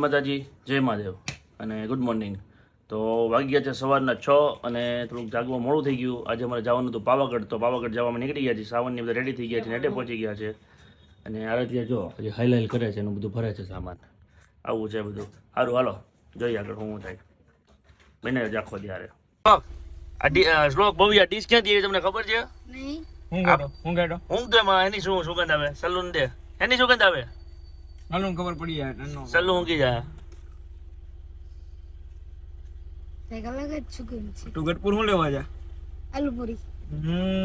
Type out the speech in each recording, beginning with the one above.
માતાજી જય મહાદેવ અને ગુડ મોર્નિંગ તો વાગી ગયા છે સવારના છ અને થોડુંક જાગવા મોડું થઈ ગયું. આજે અમારે જવાનું હતું પાવાગઢ. તો પાવાગઢ જવામાં નીકળી ગયા છે સાવનની બધા રેડી થઈ ગયા છે નેટે પહોંચી ગયા છે અને આરાધ્યા જો હજી હાઈલાઈલ કરે છે એનું બધું ભરે છે સામાન. આવું છે બધું. સારું હાલો. જોઈએ આગળ શું થાય. બને જ આખો ત્યારે આ ડી- અ, શ્લોક ભવ્ય ડીશ ક્યાંથી આવી તમને ખબર છે? નહીં. હું ગાડો હું ગાડો. હું તો એની શું સુગંધ આવે? સલૂન દે. એની સુગંધ આવે? નાનું ખબર પડી જાય નાનો સલ્લું ઊંઘી જાય કંઈક અલગ જ સુગંધ છે. તું ગઢપુર હું લેવા જા? આલુપુરી.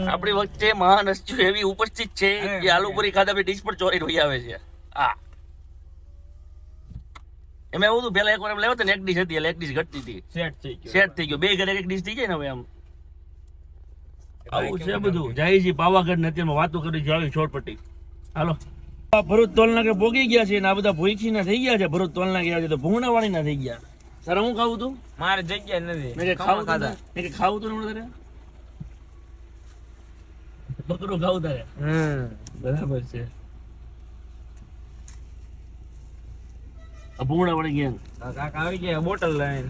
આપણી વચ્ચે મહાન એવી ઉપસ્થિત છે કે આલુ ખાધા પછી ડીશ પર ચોરી રોઈ આવે છે. હા. એમાં એવું હતું પેલા એક વાર લેવા ને એક ડીશ હતી એટલે એક ડીશ ઘટતી હતી. સેટ થઈ ગયો. સેટ થઈ ગયો. બે ઘરે એક ડીશ થઈ જાય ને હવે આમ આવું છે બધું. જાયજી પાવાગઢ ને અત્યારમાં વાતો કરી છે આવી હાલો. ભરૂચ તોલના ભોગી ગયા છે ને આ બધા ભૂખી ના થઈ ગયા છે. ભરૂચ તોલના ગયા છે તો ભૂંગણા વાળી ના થઈ ગયા. સર હું ખાવું તું? મારે જગ્યા નથી. મેં કે ખાવું ખાધા. મેં કે ખાવું તું ને તારે? બકરું ખાવું તારે? બરાબર છે. વાળી ગયા કાકા આવી ગયા બોટલ લઈને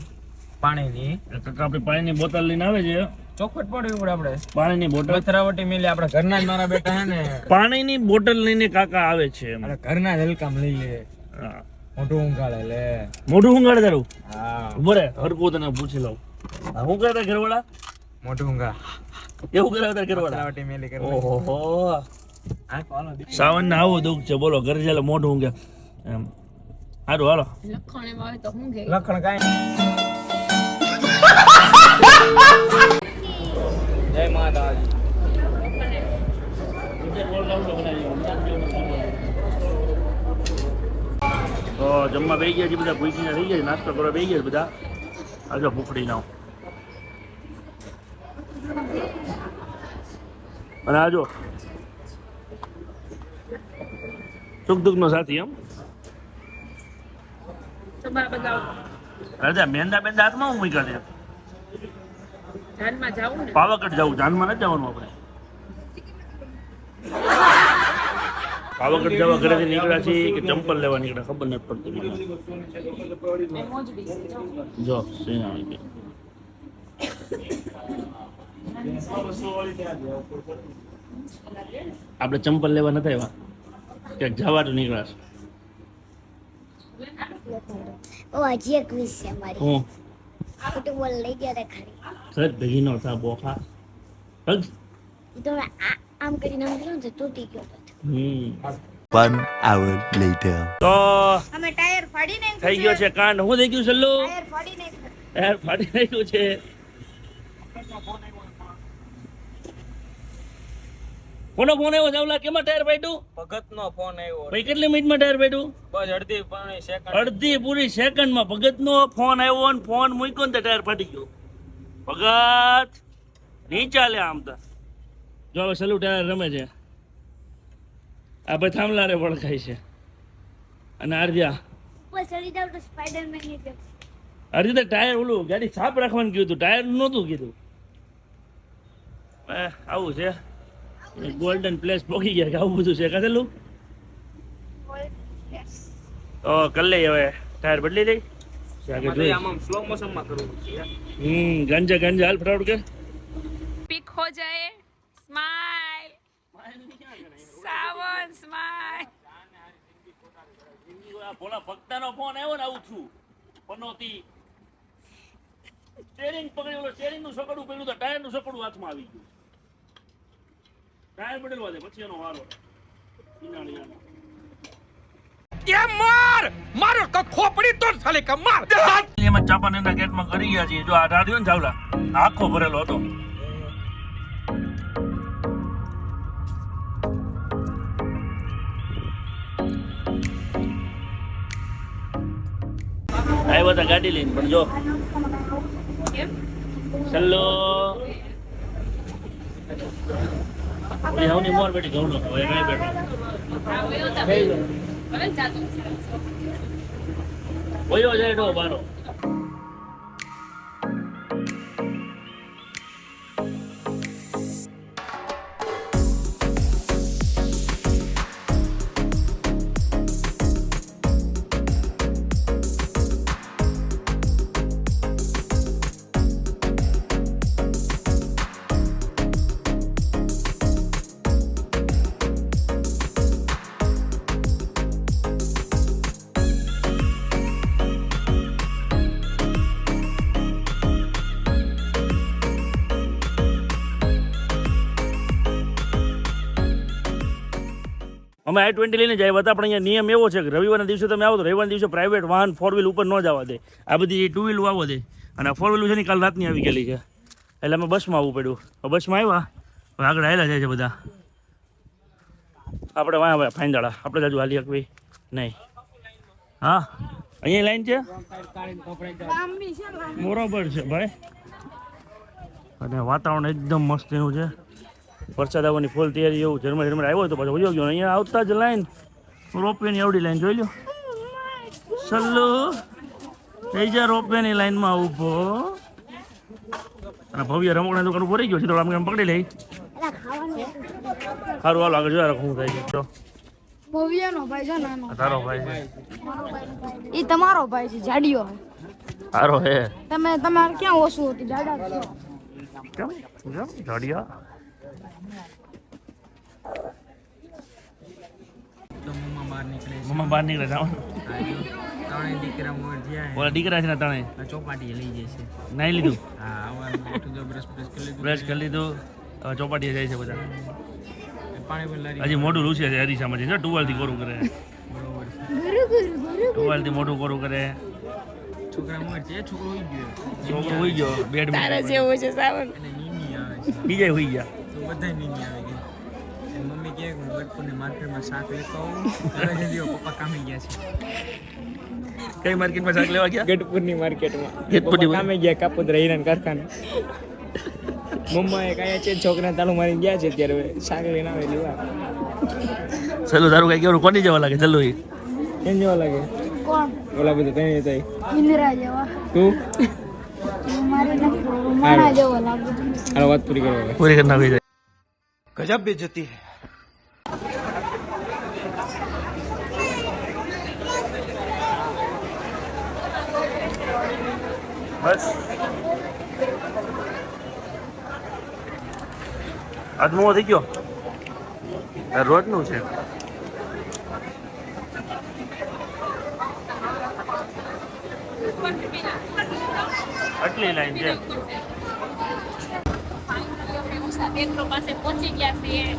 પાણીની. કાકા આપણે પાણીની બોટલ લઈને આવે છે. ચોખવટ પડવી પડે આપણે. પાણીની બોટલ. પથરાવટી મિલે આપણા ઘરના જ મારા બેટા હે ને. પાણીની બોટલ લઈને કાકા આવે છે અને ઘરના જ હલકામ લઈ લે. મોઢું મોટું ઊંઘાડે લે. મોઢું ઊંઘાડે તારું? હા. બરે રે હરકું તને પૂછી લઉં. હું શું કરે ઘરવાળા? મોટું ઊંઘા. એવું કરે તાર ઘરવાળા? પથરાવટી મેલી કરે ઓહો. સાવન ને આવું દુઃખ છે બોલો ઘર ચાલે મોઢું ઊંઘે. એમ. સારું હાલો. લખણ એમાં આવે તો લખણ કાંઈ જય માતાજી. તો જમવા બે ગયા છે બધા ભૂસીને થઈ ગયા છે નાસ્તો કરવા બે ગયા છે બધા. આજો ભૂખડી નાવ અને આજો. સુખ દુઃખ નો સાથી એમ. બધા રાજા મેંદા બેંદા હાથમાં હું મૂક્યા છે? ધ્યાનમાં જાવું ને? પાવાગઢ જવું. જાનમાં નથી જવાનું આપણે. પાવાગઢ જવા ઘરેથી નીકળ્યા છીએ કે ચંપલ લેવા નીકળ્યા? ખબર નથી પડતી મને. જો. જો સિંહ આવી ગઈ. આપણે ચંપલ લેવા નથી આવ્યા. ક્યાંક જવાનું નીકળ્યા છે. ઓ હજી એક વીસ મારી. હું? ફૂટબોલ લઈ ગયા તા ખરી સર ભેગી નો થા બોખા ઈ તો આમ કરીને આમ કર્યું ને તો તૂટી ગયો હમ One hour later. તો અમે ટાયર ફાડી નાખ્યું થઈ ગયો છે કાંડ હું થઈ ગયું સલ્લુ ટાયર ફાડી નાખ્યું યાર ફાટી નાખ્યું છે કોનો ફોન આવ્યો ચાવલા કેમાં ટાયર પાડ્યું ભગત નો ફોન આવ્યો ભાઈ કેટલી મિનિટમાં ટાયર પાડ્યું બસ અડધી પૂરી સેકન્ડ અડધી પૂરી સેકન્ડમાં ભગતનો ફોન આવ્યો અને ફોન મૂક્યો ને તો ટાયર ફાટી ગયો ભગત! નહીં ચાલે આમ તો. જો હવે સલુ ટાયર રમે છે. આ ભાઈ થાંભલા રે વળખાય છે. અને આરજ્યા ઉપર તો સ્પાઈડરમેનની જેમ. અરે તો ટાયર ઓલું ગાડી સાફ રાખવાનું કીધું હતું ટાયર નહોતું કીધું. એ, આવું છે. ગોલ્ડન પ્લેસ પોકી ગયા આવું બધું છે કાચેલું તો કરી લઈ હવે. ટાયર બદલી દઈ. ગંજા ગંજા હાલ ફટાફટ કે. પિક હો જાય સ્માઈલ સાવન સ્માઈલ ભોલા ભક્તાનો ફોન આવ્યો ને આવું છું પનોતી. સ્ટેરિંગ પકડી ઓલો સ્ટેરિંગનું સકડું પડ્યું તો ટાયરનું સકડું હાથમાં આવી ગયું. ટાયર પડેલું આજે પછી એનો વારો ઇનાળિયાનો એમાં ચાપાનેરના ગેટમાં કરી ગયા છીએ. જો આ રાડ્યો ને ચાવલા આખો ભરેલો હતો. આવ્યા હતા ગાડી લઈને પણ જો. સલ્લો હવની મોર બેઠી ઘઉં નો હવે કઈ બેઠો. વયો જાય ડો બારો અમે આઈ ટ્વેન્ટી લઈને જાય હતા પણ અહીંયા નિયમ એવો છે કે રવિવારના દિવસે તમે આવો તો રવિવારના દિવસે પ્રાઇવેટ વાહન ફોર વ્હીલ ઉપર ન જવા દે. આ બધી ટુ વ્હીલ આવો દે અને ફોર વ્હીલ છે ને કાલ રાતની આવી ગયેલી છે. એટલે અમે બસમાં આવવું પડ્યું. બસમાં આવ્યા હવે આગળ આવેલા જાય છે બધા. આપણે વાહ ભાઈ ફાઇનદાળા. આપણે જાજુ હાલી શકવી નહીં. હા? અહીંયા લાઈન છે? બરોબર છે ભાઈ. અને વાતાવરણ એકદમ મસ્ત એવું છે. વરસાદ આવવાની ફૂલ તૈયારી એવું ઝરમર ઝરમર આવ્યો તો પાછો વયો ગયો. અહીંયા આવતા જ લાઈન રોપવેની આવડી લાઈન જોઈ લો સલ્લુ થઈ જા રોપવેની લાઈનમાં ઊભો. અને ભવ્ય રમકડા દુકાન ભરી રહી ગયો છે. તો આમ એમ પકડી લઈ સારું હાલો આગળ જોયા રાખું થાય છે. ભવ્યનો ભાઈ છે નાનો તારો ભાઈ છે. એ તમારો ભાઈ છે જાડિયો સારો હે. તમે તમારે ક્યાં ઓછું હતું જાડા કેમ? કેમ? જાડિયા તો મમ્મા બહાર નીકળે મમ્મા બહાર નીકળે દીકરા મોર જ્યાં ઓલા દીકરા છે ને ત્રણે ચોપાટી લઈ જાય છે. નાઈ લીધું? હા બ્રશ બ્રશ કરી લીધું. બ્રશ કરી લીધું. હવે ચોપાટીએ જાય છે બધા. હજી મોઢું લૂછે છે હરીસામાં છે ટુવાલથી કોરું કરે. બરોબરથી મોટું મોઢું કોરું કરે. છોકરા મોર છે છોકરો હોઈ ગયો. છોકરો હોઈ ગયો બેડ તારે જેવું છે સાવન. અને નીની આવે છે. બીજા હોઈ ગયા. તો બધા નીની આવે. જગ્યાએ હું ગઢપુરની માર્કેટમાં શાક લેતો આવું. જલ્દી પપ્પા કામે ગયા છે. કઈ માર્કેટમાં શાક લેવા ગયા? ગઢપુરની માર્કેટમાં. ગઢપુરની કામે ગયા કાપોદરા હિરાન કારખાના. મમ્માએ કાયા છે છોકરા તારું મારી ગયા છે અત્યારે શાક ના આવે લેવા ચલો તારું કઈ કેવું કોની જવા લાગે? ચલો કેમ જવા લાગે? કોણ? ઓલા બધા તને તઈ ઇન્દ્રા જવા. તું? મારા જવા લાગે. હાલો વાત પૂરી કરવા પૂરી કરી નાખી ગજબ બેજતી હે. બસ. આજમો થઈ ગયો? રોડ રોજનું છે. આટલી લાઈન છે.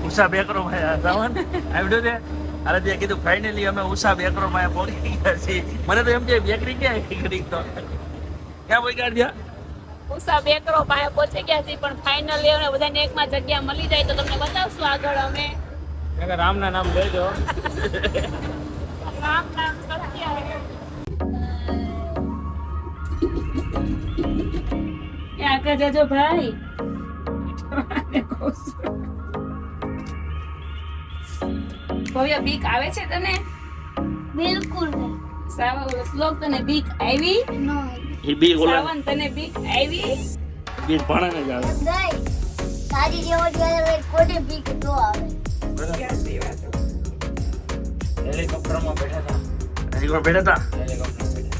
ઉષા બેકરો કીધું ફાઇનલી અમે ઉષા બેકરો માં પહોંચી મને તો એમ છે બેકરી ક્યાં આવી તો? ક્યાં કાઢ્યા ઉષા બેકરો પાસે પહોંચી ગયા છીએ પણ ફાઇનલી અમને બધાને એકમાં જગ્યા મળી જાય તો તમને બતાવશું આગળ અમે. રામના નામ લેજો રામ નામ સત્ય આગળ જજો ભાઈ? ભવ્ય બીક આવે છે તને? બિલકુલ સાવન શ્લોક તને બીક આવી? નો એ બી ઓલા સાવન તને બીક આવી? બી ભાણા ને આવે. નહીં તારી જેવો જ્યારે કોને બીક તો આવે? હેલિકોપ્ટરમાં બેઠા હતા. બેઠા હતા? હેલિકોપ્ટર બેઠા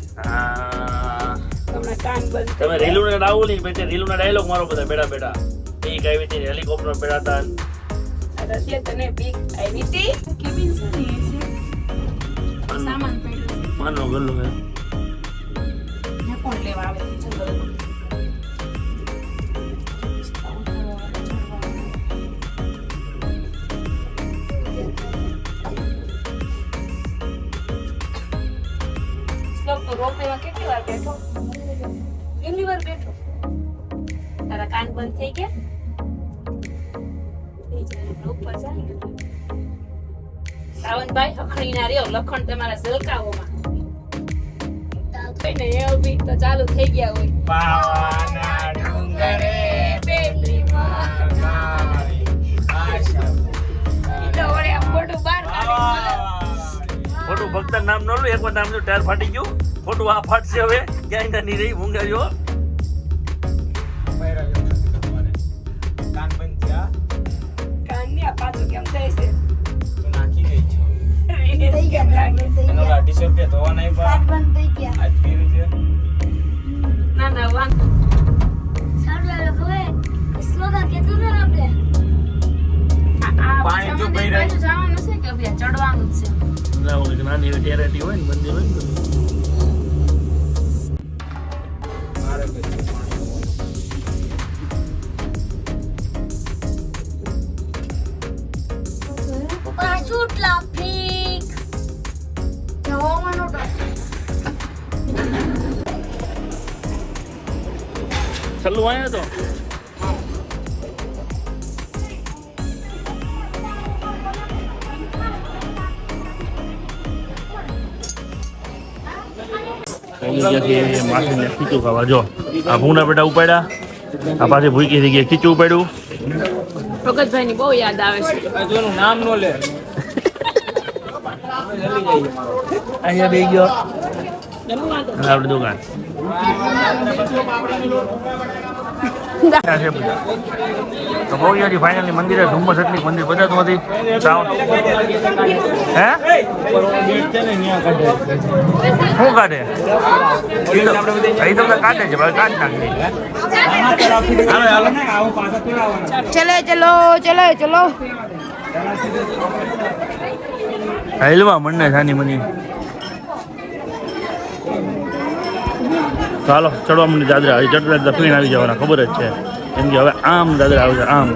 કાન તમે રેલું ને ડાવું નહીં બેઠે રેલું ના ડાયલોગ મારો બધા બેઠા બેઠા. બીક આવી હતી હેલિકોપ્ટર બેઠા હતા. તને બીક આવી હતી. સારી છે? સામાન માનો ગલ્લો હે. કોણ લેવા આવે રોપવેમાં કેટલી વાર બેઠો? કેટલી વાર બેઠો? તારા કાન બંધ થઈ ગયા. સાવનભાઈ હખણી ના રહ્યો, લખણ તમારા ઝલકાઓમાં. કઈને એવું બી તો ચાલુ થઈ ગયા હોય. પાવાના ડુંગરે ખોટું ભક્ત નામ ન લો એકવાર નામ જો ટાયર ફાટી ગયું. ખોટું આ ફાટશે હવે ક્યાંય ના નહીં રહી મૂંગા અઢીસો રૂપિયા ધોવા નહીં સાત બંધ થઈ ગયા. આજ પીરું છે. ના ના આ- પાણી જો બાજુ જવાનું છે કે ભાઈ ચડવાનું છે? ના નાની એવી ટેરેટી હોય ને મંદિર હોય ને સલ્લુ આવ્યા તો. માસીને ખીચું ખાવા. જો આ પેટા ઉપાડ્યા. આ પાસે ભૂકી થઈ ગઈ ખીચું ઉપાડ્યું. ભગતભાઈ ની બહુ યાદ આવે છે. નામ નો લે. અહીંયા બે ગયો. અને દુકાન. છે બધા? તો બહુ ફાઇનલી મંદિરે ધુમ્મસ એટલી મંદિર બધા તો હતી હે? શું કાઢે? એ તો એ તો બધા કાઢે છે ભાઈ કાઢ નાખી ચલો ચલો ચલો ચલો. હેલવા મને સાની મની. ચાલો, ચડવા મંડી દાદરા. હજી ચડતા ચડતા આવી જવાના, ખબર જ છે. કેમ કે હવે આમ દાદરા આવે આમ.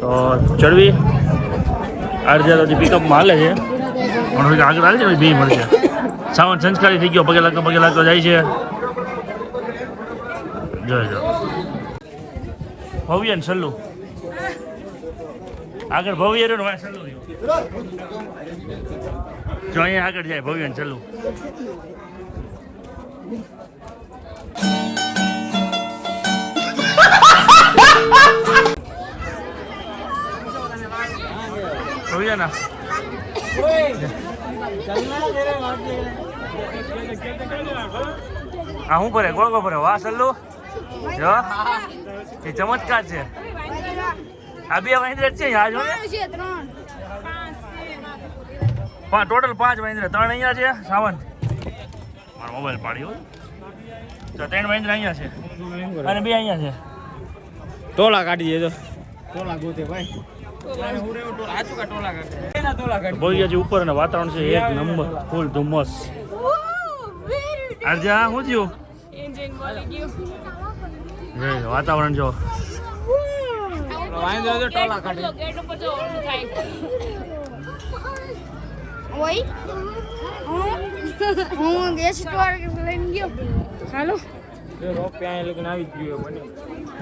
તો ચડવી. અડધા તો પિકઅપમાં હાલે છે. પણ હવે આગળ હાલે છે બી મળશે. સાવન સંસ્કારી થઈ ગયો, પગે લાગતો પગે લાગતો જાય છે. જો જો ભવ્ય ને સલ્લુ આગળ ભવ્ય રહ્યો ને સલ્લુ જો અહીંયા આગળ જાય ભવ્ય ને સલ્લુ ભવ્ય ના આ શું કરે ગોળ ગોળ ફરે વાહ સલ્લુ જો. એ ચમત્કાર છે. આ બે મહિન્દ્ર છે આ જો પાંચ ટોટલ પાંચ મહિન્દ્ર ત્રણ અહીંયા છે સાવંત મારો મોબાઈલ પાડ્યો તો ત્રણ મહિન્દ્ર અહીંયા છે. અને બે અહીંયા છે. ટોલા કાઢી દેજો. ટોલા ગોતે ભાઈ. ઉપર અને વાતાવરણ છે એક નંબર. ફૂલ ધુમ્મસ. આજે હા શું થયું? એન્જિન બોલી ગયું. જોઈ લો, વાતાવરણ જો. વાંધો તો ટોલા કાઢી ગેટ ઉપર જો ઓલું થાય. ઓય. હું હું ગેસ સ્ટોર લઈને ગયો. હાલો.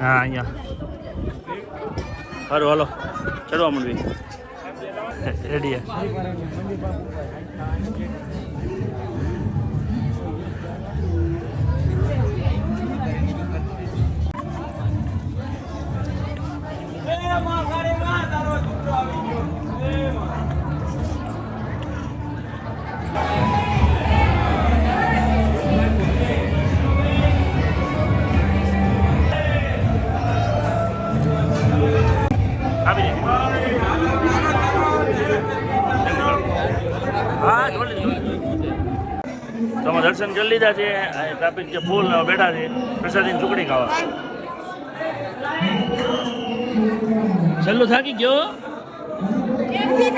હા અહીંયા. સારું હાલો. ચડવા માંડવી. રેડી કરી લીધા છે આ ટ્રાફિક છે ફૂલ બેઠા છે પ્રસાદીની ચૂકડી ખાવા. છેલ્લું થાકી ગયો? કેમથી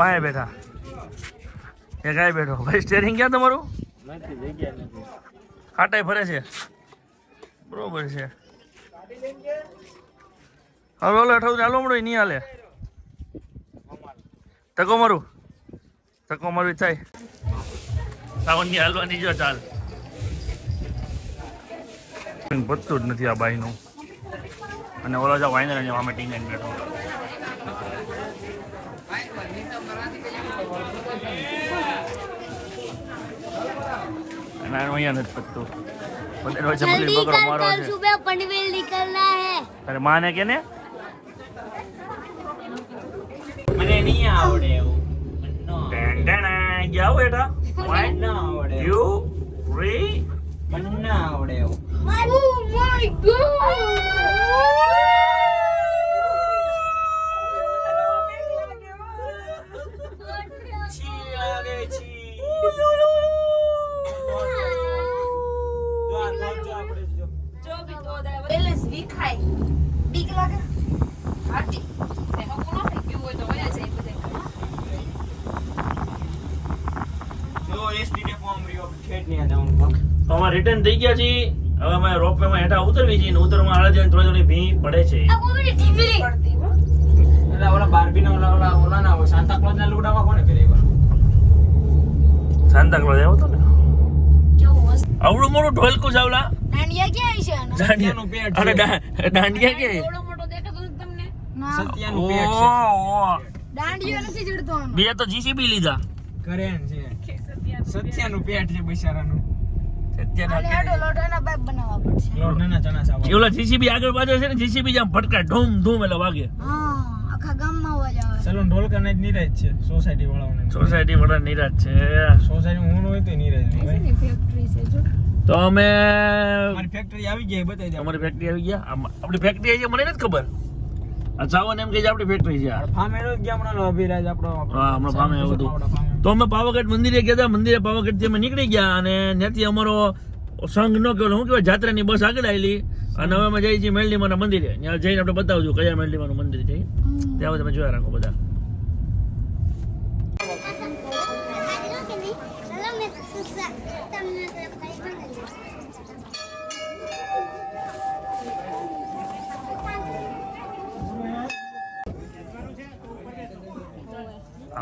વાય બેઠા. આય બેઠો. ભાઈ સ્ટેરિંગ ક્યાં તમારું? નથી કાંટાઈ ફરે છે. બરોબર છે. હવે ઓલો અઠાવું ચાલો મળ્યો નહીં હાલે. તકો મારું. તકો મારું થાય. સાવનની હાલવાની જો ચાલ. પત્તું જ નથી આ બાઈનું. અને ઓલો જા વાઇનર જવા માટે ઇંગ્લેન્ડ બેઠો. અને અહીંયા નથી પત્તું. પંદર વચ્ચે નીકળના હે. અરે માને કે ને? મને નહીં આવડે એવું ટેન ટેન ગયા બેટા વન ના આવડે યુ થ્રી મને ના આવડે એવું Oh my છી લાગે છી god! જો આ તો જો આપણે જો જો બી તો દાય બેલેન્સ વિખાય બીક લાગે હાટી એમાં કોનો થઈ ગયું હોય તો વયા જાય બધે જો એસડી ડેપો આમ રહ્યો ઠેઠ ને જવાનું તો અમે રિટર્ન થઈ ગયા છીએ. હવે અમે રોપવે માં હેઠા ઉતરવી છે ને ઉતરમાં આડે જઈને થોડી થોડી ભી પડે છે. એટલે ઓલા બારબી ના ઓલા ઓલા ઓલા ના હોય સાંતા ક્લોઝના લુગડામાં કોને પહેરી સાંતા ક્લોઝ આવ્યો હતો ને. કેવું આવડું મોટું ઢોલકું ચાવલા દાંડિયા ક્યાં છે? આનો? પેટ અરે દાંડિયા કે? એવડો મોટો દેખાતો તમને? સત્યાનું પેટ છે. દાંડિયો નથી જડતો બે તો જીસીબી લીધા. કરેન છે. સત્યા સત્યાનું પેટ છે બિચારાનું. જીસીબી આગળ બાજુ છે ને જીસીબી જેમ ફટકા ધૂમ ધૂમ એટલે વાગે. આખા ગામમાં અવાજ આવે. સલૂન ઢોલકા ને જ નિરાજ છે સોસાયટી વાળાઓને. સોસાયટી વાળા નિરાજ છે. સોસાયટી હું હોય તો નિરાજ ફેક્ટરી છે જો. તો અમે અમારી ફેક્ટરી આવી ગઈ બતાવી દે અમારી ફેક્ટરી આવી ગયા? આપણી ફેક્ટરી આવી છે મને નથી ખબર. આ ચાવન એમ કે આપણી ફેક્ટરી છે આ. ફાર્મ એનો જ ગયા હમણાં અભિરાજ આપણો હા, હમણાં ફામે હતો. તો અમે પાવાગઢ મંદિરે ગયા હતા મંદિરે પાવાગઢથી અમે નીકળી ગયા અને ત્યાંથી અમારો સંઘ નો કહેવાય શું કહેવાય જાત્રાની બસ આગળ આવેલી. અને હવે અમે જઈએ છીએ મેલડીમાના મંદિરે. ત્યાં જઈને આપણે બતાવજો કયા મેલડીમાનું મંદિર છે. ત્યાં તમે જોયા રાખો બધા.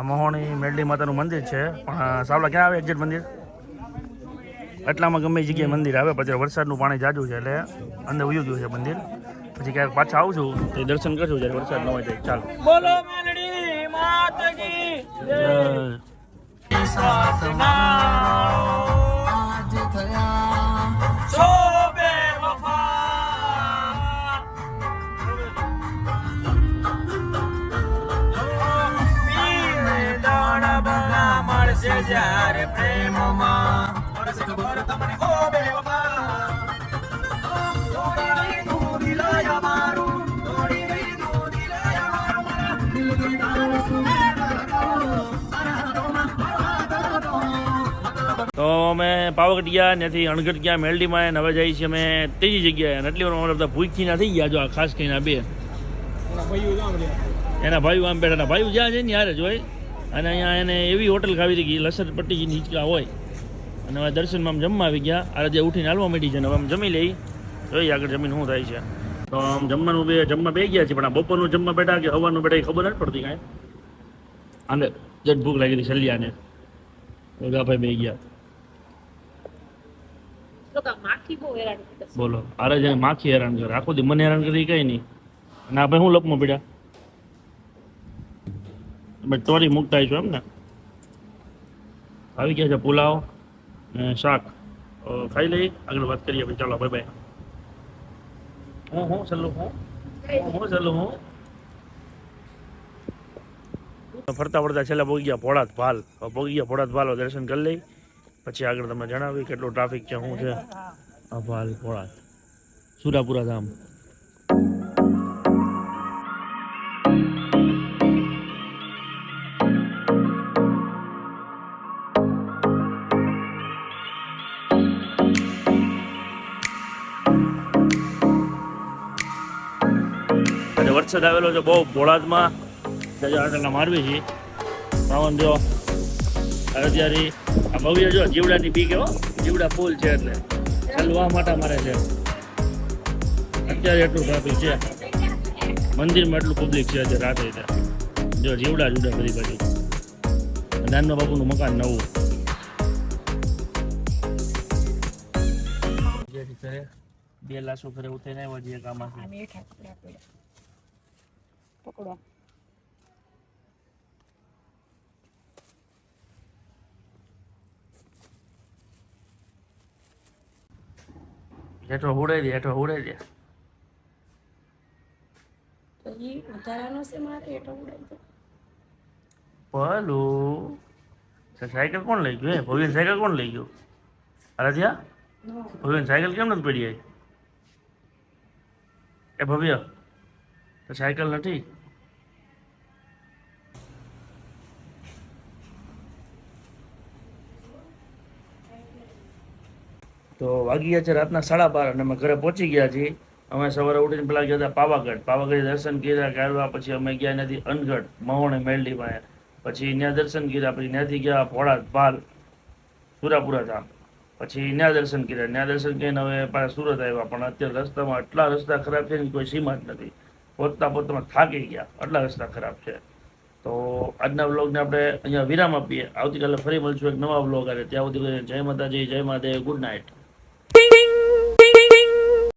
આ મહોણી મેલડી માતાનું મંદિર છે. પણ સાવલા ક્યાં આવે એક્ઝેક્ટ મંદિર? એટલામાં ગમે જગ્યાએ મંદિર આવે પછી વરસાદનું પાણી જાજુ છે એટલે અંદર ઉયું ગયું છે મંદિર. પછી ક્યાંક પાછા આવું છું તો દર્શન કરશું જ્યારે વરસાદ ન હોય તો ચાલો. બોલો મેલડી માત કી શોભે બગા જ્યારે પ્રેમમાં. ખબર તમને તોડી તું અમે પાવાગઢ ગયા ત્યાંથી અણગઢ ગયા મેલડીમાં અને હવે જઈએ છીએ અમે ત્રીજી જગ્યાએ. અને એટલી વાર અમારા બધા ભૂખી ના થઈ ગયા જો આ ખાસ કરીને આ બે. એના ભાઈઓ આમ બેઠા ભાઈઓ જ્યાં છે ને યારે જ હોય. અને અહીંયા એને એવી હોટલ ખાવી હતી કે લસર પટ્ટી નીચકા હોય. અને હવે દર્શનમાં આમ જમવા આવી ગયા. આ જે ઉઠીને હાલવા માંડી છે ને હવે આમ જમી લઈ. જોઈએ આગળ જમીન શું થાય છે. તો આમ જમવાનું બે જમવા બે ગયા છે પણ આ બપોરનું જમવા બેઠા કે હવાનું બેઠા એ ખબર નથી પડતી કાંઈ. અને જટ ભૂખ લાગી હતી સલિયાને. ભાઈ બે ગયા. માખી હેરાન બોલો અરે જાય માખી હેરાન કરે. આખો દી મને હેરાન કરી કઈ નહીં. અને આપણે શું લપમાં પડ્યા? ટોરી મૂકતા છો એમ ને આવી ગયા છે પુલાવ ને શાક. ખાઈ લઈ આગળ વાત કરીએ ભાઈ ચાલો બાય બાય હું હું સલ્લું હું? હું સલ્લું હું? ફરતા ફરતા છેલ્લા પોગી ગયા ભોળાત ભાલ. પોગી ગયા ભોળાત ભાલ દર્શન કરી લઈ. પછી આગળ તમને જણાવી કેટલો ટ્રાફિક છે, શું છે. ભાલ ભોળાત સુરાપુરા ધામ. વરસાદ આવેલો છે બહુ ભોળાદમાં આટલા મારવી છે. પાવન જો અત્યારે આ ભવ્ય જો જીવડાની બી કેવો જીવડા ફૂલ છે એટલે. ચાલવા માટે મારે છે. અત્યારે એટલું ટ્રાફિક છે. મંદિરમાં એટલું પબ્લિક છે અત્યારે રાતે જો જીવડા જુડા બધી બાજુ. નાનવા બાપુનું મકાન નવું. બે લાસો ઘરે ઉઠીને આવ્યા જે કામ છે મેઠા પડ્યા પડ્યા પકડો. હેઠો ઉડાઈ દે હેઠો ઉડાઈ દે. તો ઈ વધારાનો છે મારે એટલો ઉડાઈ દો. પલું. સાયકલ કોણ લઈ ગયું હે? ભવ્ય સાયકલ કોણ લઈ ગયું? અરે ત્યાં સાયકલ કેમ નથી પડી આવી એ ભવ્ય? સાયકલ નથી? તો વાગી ગયા છે રાતના સાડા બાર અને અમે ઘરે પહોંચી ગયા છીએ. અમે સવારે ઉઠીને પેલા ગયા હતા પાવાગઢ. પાવાગઢ દર્શન કર્યા કાઢવા પછી અમે ગયા નથી અનગઢ, મહોણે પાસે પછી ત્યાં દર્શન કર્યા, પછી ત્યાંથી ગયા ભોળાદ પાલ સુરાપુરા ધામ. પછી ત્યાં દર્શન કર્યા. ત્યાં દર્શન કરીને હવે પાછા સુરત આવ્યા, પણ અત્યારે રસ્તામાં એટલા રસ્તા ખરાબ છે ને કોઈ સીમા જ નથી. પહોંચતા પહોંચતા થાકી ગયા. આટલા રસ્તા ખરાબ છે. તો આજના વ્લોગને આપણે અહીંયા વિરામ આપીએ. આવતીકાલે ફરી મળશું એક નવા વ્લોગ આવે ત્યાં સુધી જય માતાજી, જય મહાદેવ, ગુડ નાઇટ.